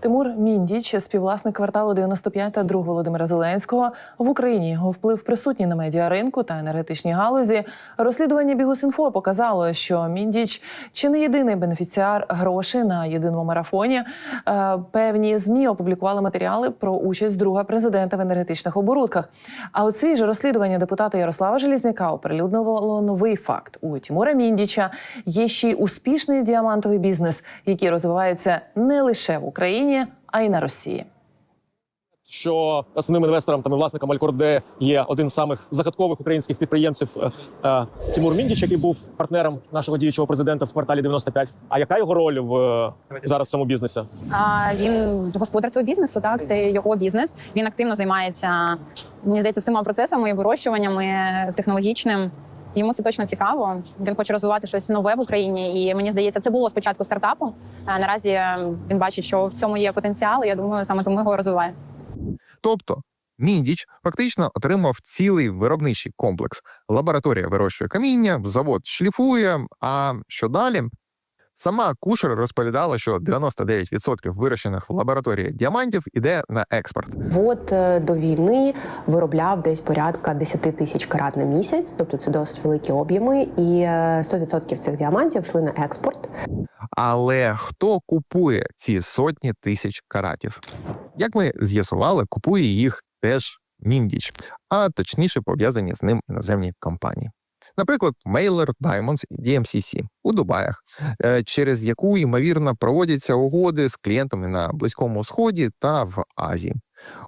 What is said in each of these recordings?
Тимур Міндіч, співвласник кварталу 95 та друг Володимира Зеленського в Україні. Його вплив присутній на медіаринку та енергетичній галузі. Розслідування Бігус.Інфо показало, що Міндіч чи не єдиний бенефіціар грошей на єдиному марафоні. Е, Певні змі опублікували матеріали про участь друга президента в енергетичних оборудках. А от свіже розслідування депутата Ярослава Желізняка оприлюднило новий факт: у Тимура Міндіча є ще й успішний діамантовий бізнес, який розвивається не лише в Україні, а й на Росії. що основним інвестором та власником Алькорде є один з самих загадкових українських підприємців е, е, Тимур Міндіч, який був партнером нашого діючого президента в кварталі 95. А яка його роль в е, зараз в цьому бізнесі? А він господар цього бізнесу, так це його бізнес. Він активно займається, мені здається, всіма процесами, вирощуваннями технологічним. Йому це точно цікаво. Він хоче розвивати щось нове в Україні. І мені здається, це було спочатку стартапу. А наразі е, він бачить, що в цьому є потенціал. і Я думаю, саме тому його розвиває. Тобто Міндіч фактично отримав цілий виробничий комплекс. Лабораторія вирощує каміння, завод шліфує. А що далі? Сама Кушер розповідала, що 99% вирощених в лабораторії діамантів іде на експорт. Вот е, до війни виробляв десь порядка 10 тисяч карат на місяць, тобто це досить великі об'єми, і е, 100% цих діамантів йшли на експорт. Але хто купує ці сотні тисяч каратів? Як ми з'ясували, купує їх теж Міндіч, а точніше пов'язані з ним іноземні компанії. Наприклад, Mailer Diamonds DMCC у Дубаях, е, через яку ймовірно проводяться угоди з клієнтами на Близькому Сході та в Азії.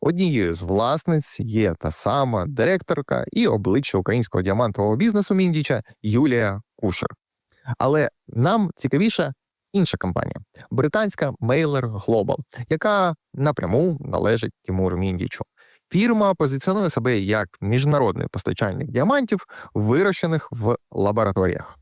Однією з власниць є та сама директорка і обличчя українського діамантового бізнесу Міндіча Юлія Кушер. Але нам цікавіша інша компанія британська Mailer Global, яка напряму належить Тимуру Міндічу. Фірма позиціонує себе як міжнародний постачальник діамантів, вирощених в лабораторіях.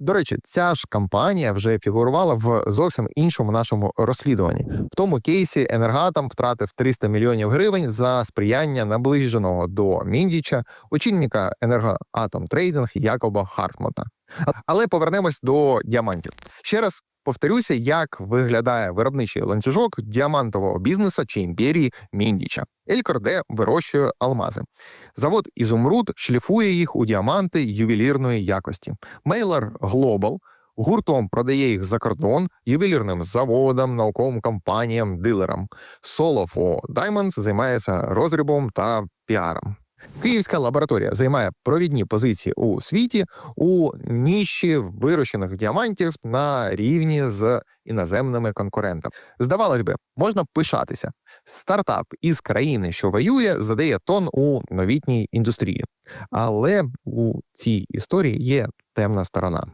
До речі, ця ж компанія вже фігурувала в зовсім іншому нашому розслідуванні. В тому кейсі Енергатом втратив 300 мільйонів гривень за сприяння наближеного до Міндіча очільника енергоатом трейдинг Якоба Хартмана. Але повернемось до діамантів. Ще раз повторюся, як виглядає виробничий ланцюжок діамантового бізнесу чи імперії Міндіча. Елькорде вирощує алмази. Завод Ізумруд шліфує їх у діаманти ювелірної якості. Мейлер Global гуртом продає їх за кордон ювелірним заводам, науковим компаніям, дилерам. Solofo Diamonds займається розрібом та піаром. Київська лабораторія займає провідні позиції у світі у ніші вирощених діамантів на рівні з іноземними конкурентами. Здавалось би, можна пишатися. Стартап із країни, що воює, задає тон у новітній індустрії. Але у цій історії є темна сторона.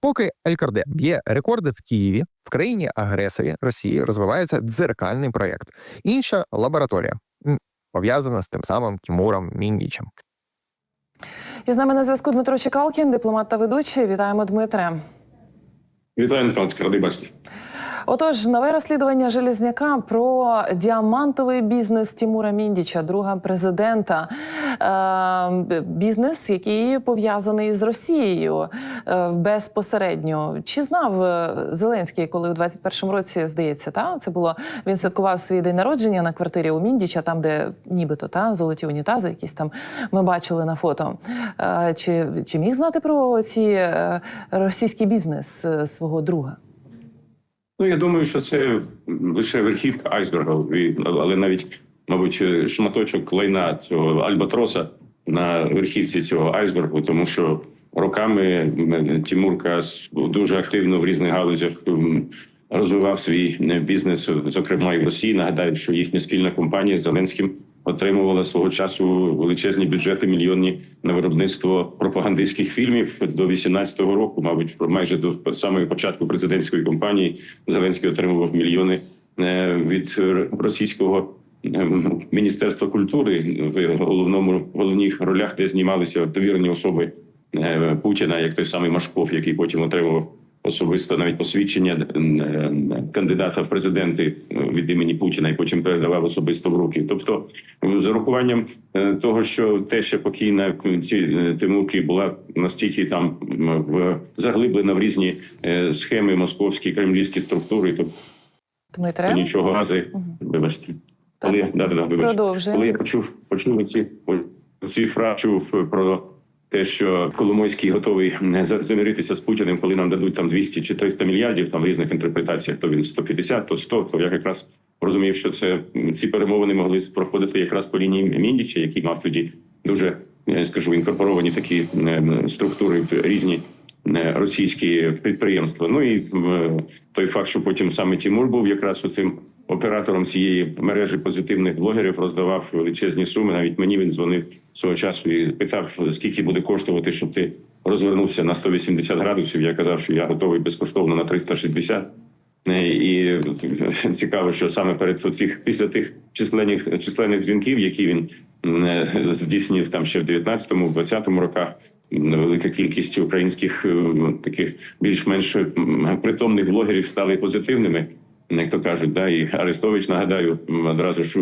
Поки Елькарде б'є рекорди в Києві, в країні агресорі Росії розвивається дзеркальний проєкт. Інша лабораторія пов'язана з тим самим Тимуром Міндічем. І з нами на зв'язку Дмитро Чекалкін, дипломат та ведучий. Вітаємо Дмитре. Вітаю, Наталочка, радий бачити. Отож, нове розслідування Железняка про діамантовий бізнес Тімура Міндіча, друга президента. Е, бізнес, який пов'язаний з Росією е, безпосередньо. Чи знав е, Зеленський, коли у 21-му році здається, та це було він святкував свій день народження на квартирі у Міндіча, там, де нібито та золоті унітази, якісь там ми бачили на фото. Чи, чи міг знати про ці російський бізнес свого друга? Ну, я думаю, що це лише верхівка айсберга, але навіть, мабуть, шматочок лайна цього альбатроса на верхівці цього айсбергу, тому що роками Тімурка дуже активно в різних галузях розвивав свій е, бізнес, зокрема і в Росії. Нагадаю, що їхня спільна компанія з Зеленським отримувала свого часу величезні бюджети мільйонні на виробництво пропагандистських фільмів до 18-го року. Мабуть, майже до самого початку президентської кампанії Зеленський отримував мільйони е, від російського е, міністерства культури в головному головних ролях, де знімалися довірені особи е, Путіна, як той самий Машков, який потім отримував особисто навіть посвідчення е, кандидата в президенти е, від імені Путіна, і потім передавав особисто в руки. Тобто, з урахуванням е, того, що те, що покійна е, Тимурки була настільки там в заглиблена в різні е, схеми московські кремлівські структури, то то Дмитре, нічого рази. Мгм. Вибачте. Коли, да, да, да, вибачте. Коли я почув, почув ці, ці фрази чув про те, що Коломойський готовий замиритися з Путіним, коли нам дадуть там 200 чи 300 мільярдів, там в різних інтерпретаціях, то він 150, то 100, то я якраз розумів, що це ці перемовини могли проходити якраз по лінії Міндіча, який мав тоді дуже, я скажу, інкорпоровані такі структури в різні російські підприємства. Ну і той факт, що потім саме Тімур був якраз оцим оператором цієї мережі позитивних блогерів, роздавав величезні суми. Навіть мені він дзвонив свого часу і питав, скільки буде коштувати, щоб ти розвернувся на 180 градусів. Я казав, що я готовий безкоштовно на 360. Е, І цікаво, що саме перед цих після тих численних численних дзвінків, які він е, здійснив там ще в 19-му, в 20-му роках, велика кількість українських таких більш-менш притомних блогерів стали позитивними. Як то кажуть, да, і Арестович, нагадаю, одразу ж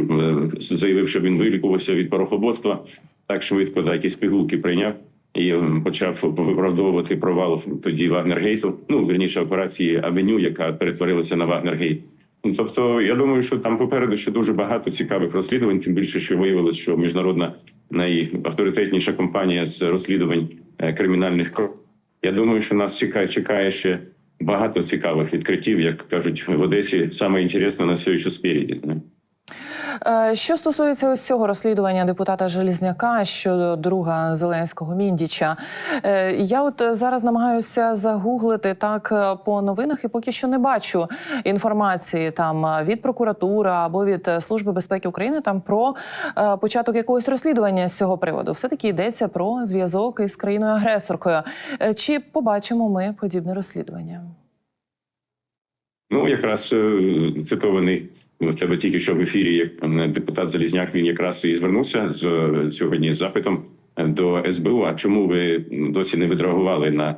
заявив, що він вилікувався від порохоботства так швидко, да, якісь пігулки прийняв і почав виправдовувати провал тоді Вагнергейту. Ну вірніше операції Авеню, яка перетворилася на Вагнергейт. Ну, Тобто, я думаю, що там попереду ще дуже багато цікавих розслідувань. Тим більше, що виявилось, що міжнародна найавторитетніша компанія з розслідувань е, кримінальних кроків. Я думаю, що нас чекає, чекає ще багато цікавих відкриттів, як кажуть в Одесі. Саме інтересне на все, що спереді. Е, Що стосується ось цього розслідування депутата Желізняка щодо друга Зеленського Міндіча, е, я от зараз намагаюся загуглити так е, по новинах і поки що не бачу інформації там від прокуратури або від Служби безпеки України там про початок якогось розслідування з цього приводу. Все таки йдеться про зв'язок із країною агресоркою. Чи побачимо ми подібне розслідування? Ну, якраз е, цитований в тебе тільки що в ефірі як депутат Залізняк. Він якраз і звернувся з е, сьогодні з запитом е, до СБУ. А чому ви досі не відреагували на,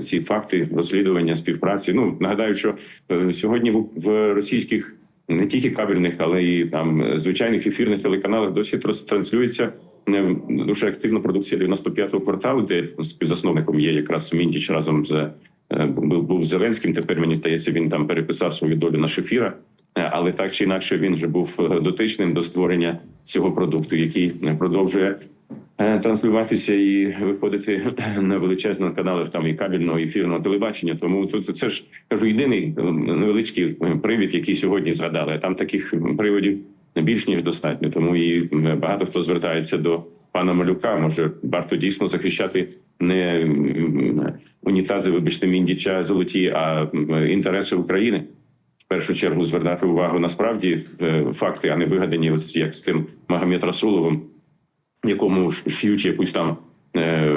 ці факти розслідування співпраці? Ну нагадаю, що е, сьогодні в, російських не тільки кабельних, але і там е, звичайних ефірних телеканалах досі транслюється. е, Дуже активна продукція 95-го кварталу, де співзасновником є якраз Міндіч разом з е, був був Зеленським. Тепер мені здається, він там переписав свою долю на Шефіра. Е, Але так чи інакше він вже був е, дотичним до створення цього продукту, який е, продовжує е, транслюватися і виходити на величезних каналах там і кабельного і ефірного телебачення. Тому тут це ж кажу єдиний е, невеличкий е, привід, який сьогодні згадали. А там таких приводів більш ніж достатньо. Тому і е, багато хто звертається до пана Малюка. Може варто дійсно захищати не унітази, вибачте, міндіча золоті, а інтереси України. В першу чергу звертати увагу насправді е, факти, а не вигадані, ось як з тим Магомед Расуловим, якому ш- шиють якусь там е,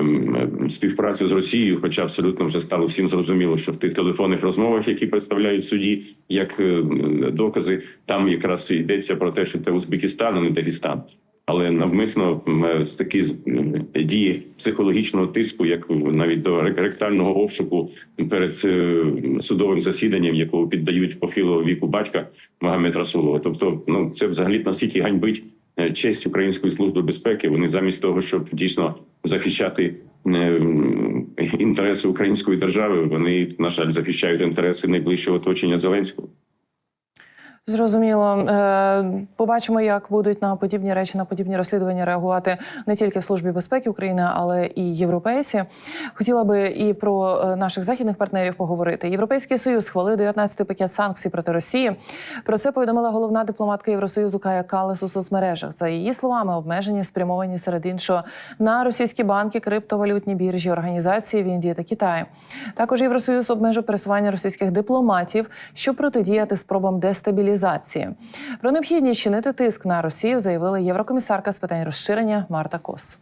співпрацю з Росією, хоча абсолютно вже стало всім зрозуміло, що в тих телефонних розмовах, які представляють судді як е, докази, там якраз йдеться про те, що це Узбекистан, а не Дагестан. Але навмисно е, з такі дії психологічного тиску, як навіть до ректального обшуку перед е, судовим засіданням, якого піддають похилого віку батька Магомед Расулова. Тобто, ну це взагалі настільки ганьбить е, честь Української служби безпеки. Вони замість того, щоб дійсно захищати е, інтереси української держави, вони на жаль захищають інтереси найближчого оточення Зеленського. Зрозуміло. Е, Побачимо, як будуть на подібні речі, на подібні розслідування реагувати не тільки в службі безпеки України, але і європейці. Хотіла би і про е, наших західних партнерів поговорити. Європейський союз схвалив 19-й пакет санкцій проти Росії. Про це повідомила головна дипломатка Євросоюзу Кая Калес у соцмережах. За її словами, обмеження спрямовані серед іншого на російські банки, криптовалютні біржі, організації в Індії та Китаї. Також Євросоюз обмежив пересування російських дипломатів, щоб протидіяти спробам дестабілізації. Про необхідність чинити тиск на Росію заявила єврокомісарка з питань розширення Марта Кос.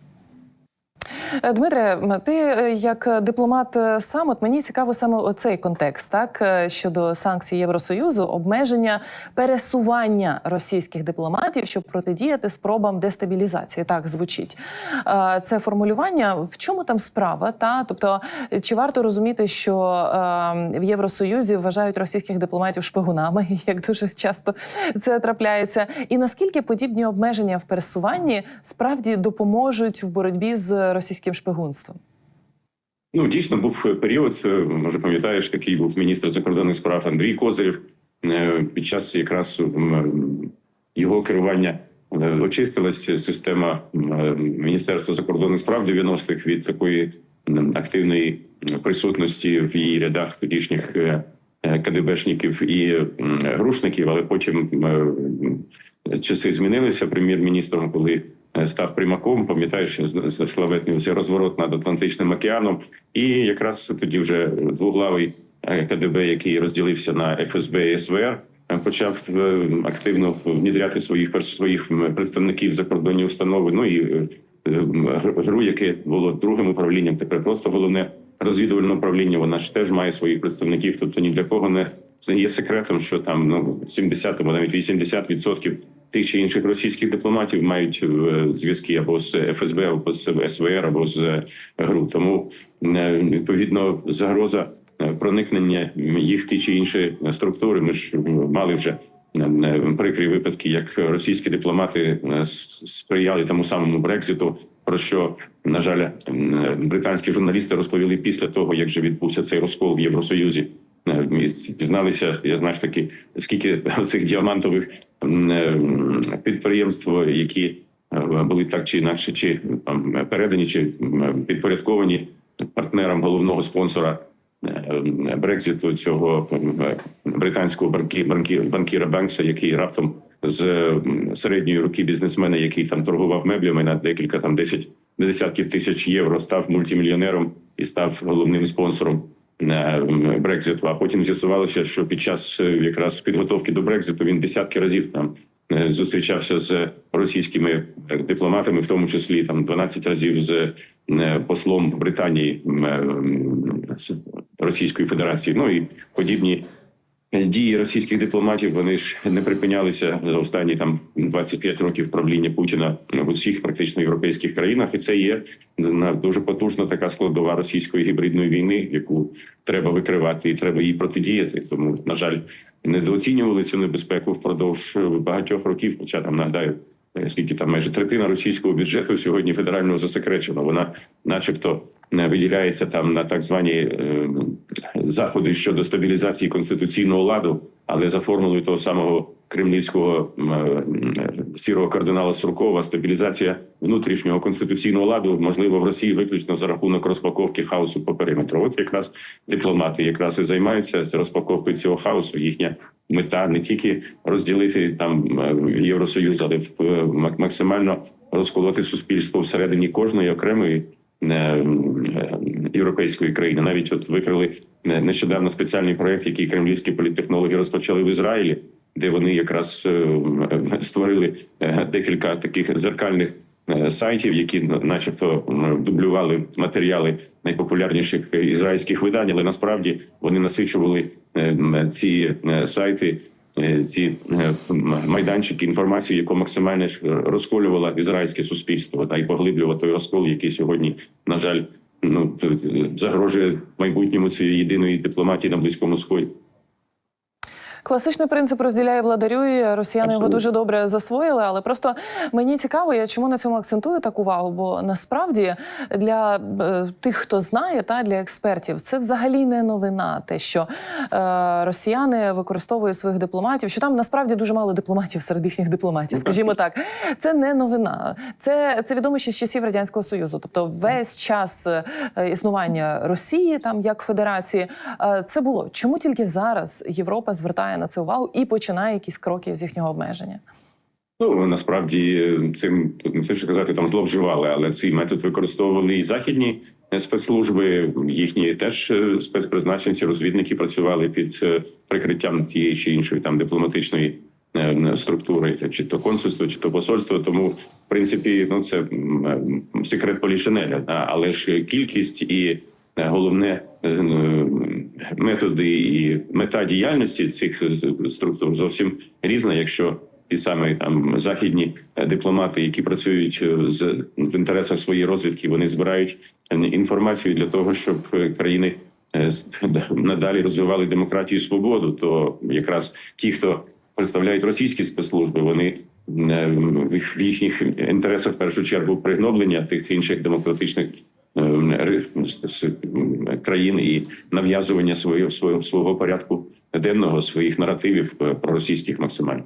Е, Дмитре, ти е, як дипломат е, сам, от мені цікаво саме оцей контекст, так щодо санкцій Євросоюзу, обмеження пересування російських дипломатів, щоб протидіяти спробам дестабілізації. Так звучить це формулювання. В чому там справа? Та тобто, чи варто розуміти, що е, в Євросоюзі вважають російських дипломатів шпигунами, як дуже часто це трапляється, і наскільки подібні обмеження в пересуванні справді допоможуть в боротьбі з російським шпигунством? Ну дійсно був період. е, Може, пам'ятаєш, такий був міністр закордонних справ Андрій Козирєв. е, під час якраз його керування е, очистилась система Міністерства закордонних справ 90-х від такої активної присутності в її рядах тодішніх КДБшників і грушників, але потім часи змінилися прем'єр-міністром, коли став примаком. Пам'ятаєш славетний цей розворот над Атлантичним океаном, і якраз тоді вже двуглавий е, КДБ, який розділився на ФСБ і СВР. е, Почав е, активно внідряти своїх своїх представників закордонні установи. Ну і е, е, гру, яке було другим управлінням, тепер просто головне розвідувальне управління. Вона ж теж має своїх представників. Тобто ні для кого не є секретом, що там ну 70 або навіть 80% тих чи інших російських дипломатів мають е, зв'язки або з ФСБ, або з СВР, або з е, ГРУ. Тому е, відповідно загроза проникнення їх в чи інші структури. Ми ж мали вже прикрі випадки, як російські дипломати сприяли тому самому Брекзиту. Про що на жаль, британські журналісти розповіли після того, як вже відбувся цей розкол в Євросоюзі. Дізналися, я знаю таки, скільки цих діамантових е, підприємств, які е, були так чи інакше, чи там, передані, чи підпорядковані партнерам головного спонсора е, Брекзиту цього британського банкі, банкі, банкіра Бенкса, який раптом з середньої руки бізнесмена, який там торгував меблями на декілька там 10 десятків тисяч євро, став мультимільйонером і став головним спонсором Брекзиту. А потім з'ясувалося, що під час е, якраз підготовки до Брекзиту він десятки разів там е, зустрічався з російськими е, дипломатами, в тому числі там 12 разів з е, послом в Британії е, з Російської Федерації. Ну і подібні дії російських дипломатів вони ж не припинялися за останні там 25 років правління Путіна в усіх практично європейських країнах, і це є дуже потужна така складова російської гібридної війни, яку треба викривати, і треба їй протидіяти. Тому на жаль, недооцінювали цю небезпеку впродовж багатьох років. Хоча там нагадаю. е, Скільки там майже третина російського бюджету сьогодні федерального засекречено. Вона, начебто, е, виділяється там на так звані е, заходи щодо стабілізації конституційного ладу, але за формулою того самого кремлівського е, сірого кардинала Суркова, стабілізація внутрішнього конституційного ладу можливо в Росії виключно за рахунок розпаковки хаосу по периметру. От якраз дипломати якраз і займаються з розпаковкою цього хаосу. Їхня мета не тільки розділити там е, євросоюз, але е, максимально розколоти суспільство всередині кожної окремої європейської країни. Навіть от викрили е, нещодавно спеціальний проект, який кремлівські політтехнологи розпочали в Ізраїлі, де вони якраз е, е, створили декілька таких зеркальних. Сайтів, які начебто дублювали матеріали найпопулярніших ізраїльських видань, але насправді вони насичували ці сайти, ці майданчики інформацію, яку максимально розколювала ізраїльське суспільство, та й поглиблювала той розкол, який сьогодні, на жаль, ну загрожує майбутньому цієї єдиної дипломатії на близькому сході. Класичний принцип розділяє владарює. Росіяни його дуже добре засвоїли. Але просто мені цікаво, я чому на цьому акцентую так увагу? Бо насправді для е, тих, хто знає, та для експертів, це взагалі не новина. Те, що е, росіяни використовують своїх дипломатів, що там насправді дуже мало дипломатів серед їхніх дипломатів, скажімо так. Це не новина. Це, це відомо ще з часів радянського союзу. Тобто, весь час е, існування Росії, там як федерації, е, це було. Чому тільки зараз Європа звертає на це увагу і починає якісь кроки з їхнього обмеження? Ну насправді цим не те, що казати, там зловживали, але цей метод використовували і західні е, спецслужби. Їхні теж е, спецпризначенці, розвідники працювали під е, прикриттям тієї чи іншої там дипломатичної структури, чи то консульство, чи то посольство. Тому, в принципі, ну це секрет полішинеля. Але ж кількість і головне методи і мета діяльності цих структур зовсім різна, якщо ті самі там західні е, дипломати, які працюють е, з в інтересах своєї розвідки, вони збирають е, інформацію для того, щоб країни надалі розвивали демократію і свободу. То якраз ті, хто представляють російські спецслужби, вони в їх- в їхніх інтересах в першу чергу пригноблення тих інших демократичних е, с- країн і нав'язування свого свого свого порядку денного своїх наративів про проросійських максимально.